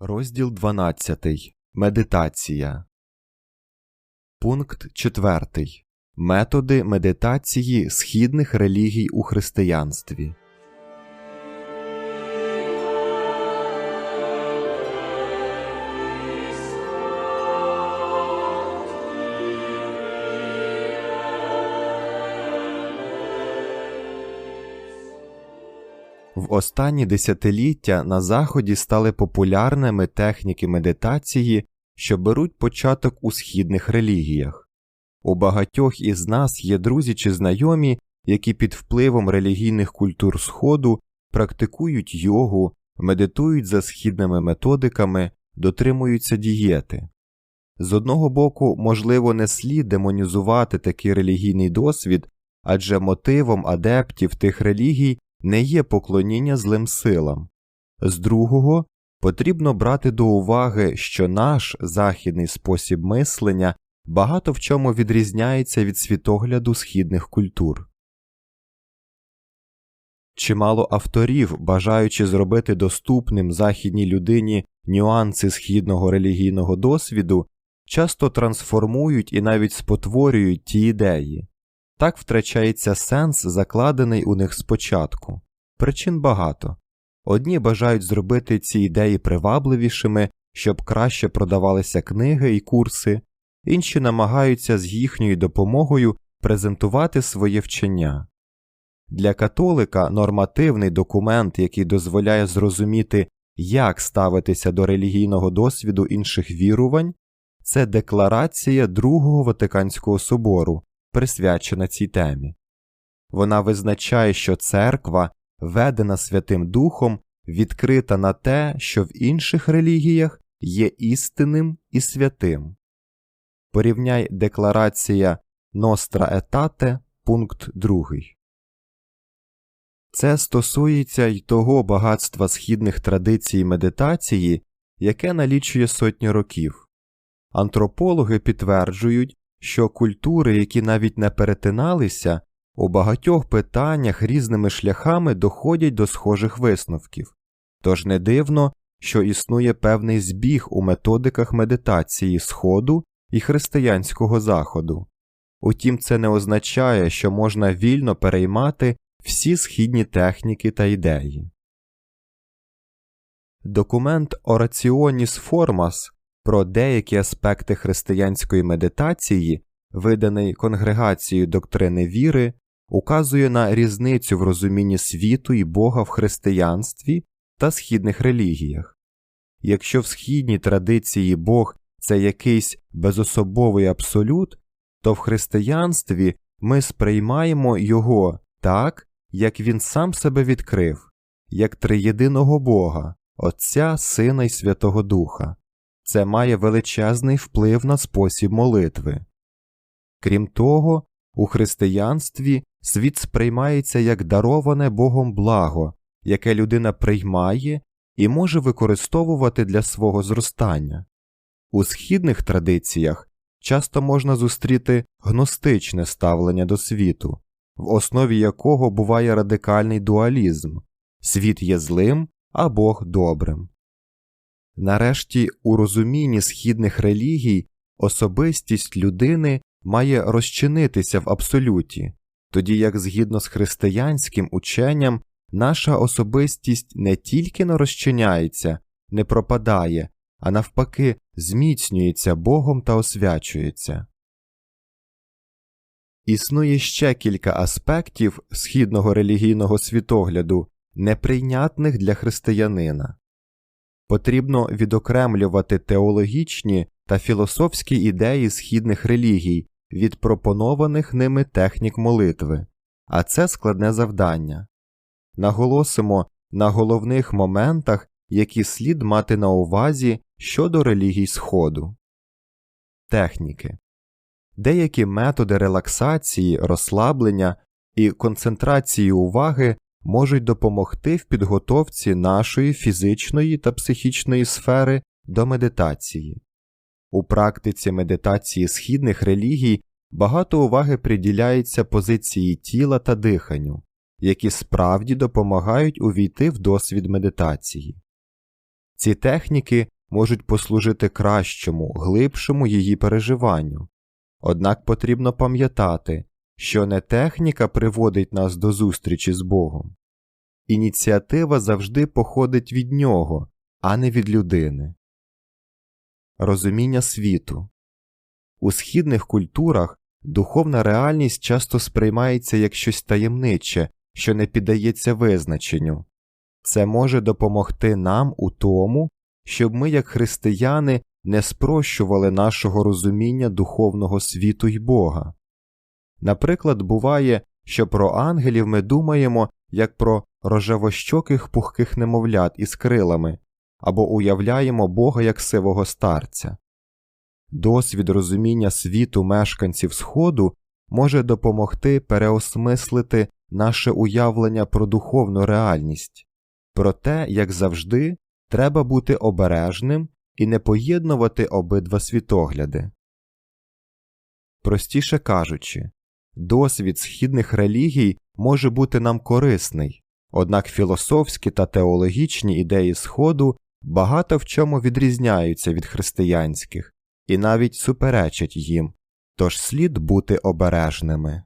Розділ 12. Медитація. Пункт 4. Методи медитації східних релігій у християнстві. В останні десятиліття на Заході стали популярними техніки медитації, що беруть початок у східних релігіях. У багатьох із нас є друзі чи знайомі, які під впливом релігійних культур Сходу практикують йогу, медитують за східними методиками, дотримуються дієти. З одного боку, можливо, не слід демонізувати такий релігійний досвід, адже мотивом адептів тих релігій не є поклоніння злим силам. З другого, потрібно брати до уваги, що наш західний спосіб мислення багато в чому відрізняється від світогляду східних культур. Чимало авторів, бажаючи зробити доступним західній людині нюанси східного релігійного досвіду, часто трансформують і навіть спотворюють ті ідеї. Так втрачається сенс, закладений у них спочатку. Причин багато. Одні бажають зробити ці ідеї привабливішими, щоб краще продавалися книги і курси, інші намагаються з їхньою допомогою презентувати своє вчення. Для католика нормативний документ, який дозволяє зрозуміти, як ставитися до релігійного досвіду інших вірувань, це декларація Другого Ватиканського собору, присвячена цій темі. Вона визначає, що церква, ведена Святим Духом, відкрита на те, що в інших релігіях є істинним і святим. Порівняй декларація Nostra Aetate, пункт 2. Це стосується й того багатства східних традицій медитації, яке налічує сотні років. Антропологи підтверджують, що культури, які навіть не перетиналися, у багатьох питаннях різними шляхами доходять до схожих висновків, тож не дивно, що існує певний збіг у методиках медитації Сходу і християнського Заходу. Утім, це не означає, що можна вільно переймати всі східні техніки та ідеї. Документ Orationis Formas про деякі аспекти християнської медитації, виданий Конгрегацією доктрини віри, указує на різницю в розумінні світу і Бога в християнстві та східних релігіях. Якщо в східній традиції Бог це якийсь безособовий абсолют, то в християнстві ми сприймаємо його так, як він сам себе відкрив, як триєдиного Бога, Отця, Сина і Святого Духа. Це має величезний вплив на спосіб молитви. Крім того, у християнстві світ сприймається як дароване Богом благо, яке людина приймає і може використовувати для свого зростання. У східних традиціях часто можна зустріти гностичне ставлення до світу, в основі якого буває радикальний дуалізм світ є злим, а Бог добрим. Нарешті, у розумінні східних релігій особистість людини має розчинитися в абсолюті, тоді як згідно з християнським ученням наша особистість не тільки не розчиняється, не пропадає, а навпаки, зміцнюється Богом та освячується. Існує ще кілька аспектів східного релігійного світогляду, неприйнятних для християнина. Потрібно відокремлювати теологічні та філософські ідеї східних релігій від пропонованих ними технік молитви, а це складне завдання. Наголосимо на головних моментах, які слід мати на увазі щодо релігій Сходу. Техніки деякі методи релаксації, розслаблення і концентрації уваги можуть допомогти в підготовці нашої фізичної та психічної сфери до медитації. У практиці медитації східних релігій багато уваги приділяється позиції тіла та диханню, які справді допомагають увійти в досвід медитації. Ці техніки можуть послужити кращому, глибшому її переживанню. Однак потрібно пам'ятати, що не техніка приводить нас до зустрічі з Богом. Ініціатива завжди походить від нього, а не від людини. Розуміння світу у східних культурах духовна реальність часто сприймається як щось таємниче, що не піддається визначенню. Це може допомогти нам у тому, щоб ми, як християни, не спрощували нашого розуміння духовного світу й Бога. Наприклад, буває, що про ангелів ми думаємо як про рожевощоких пухких немовлят із крилами або уявляємо Бога як сивого старця. Досвід розуміння світу мешканців Сходу може допомогти переосмислити наше уявлення про духовну реальність. Проте, як завжди, треба бути обережним і не поєднувати обидва світогляди. Простіше кажучи, досвід східних релігій може бути нам корисний, однак філософські та теологічні ідеї Сходу багато в чому відрізняються від християнських і навіть суперечать їм, тож слід бути обережними.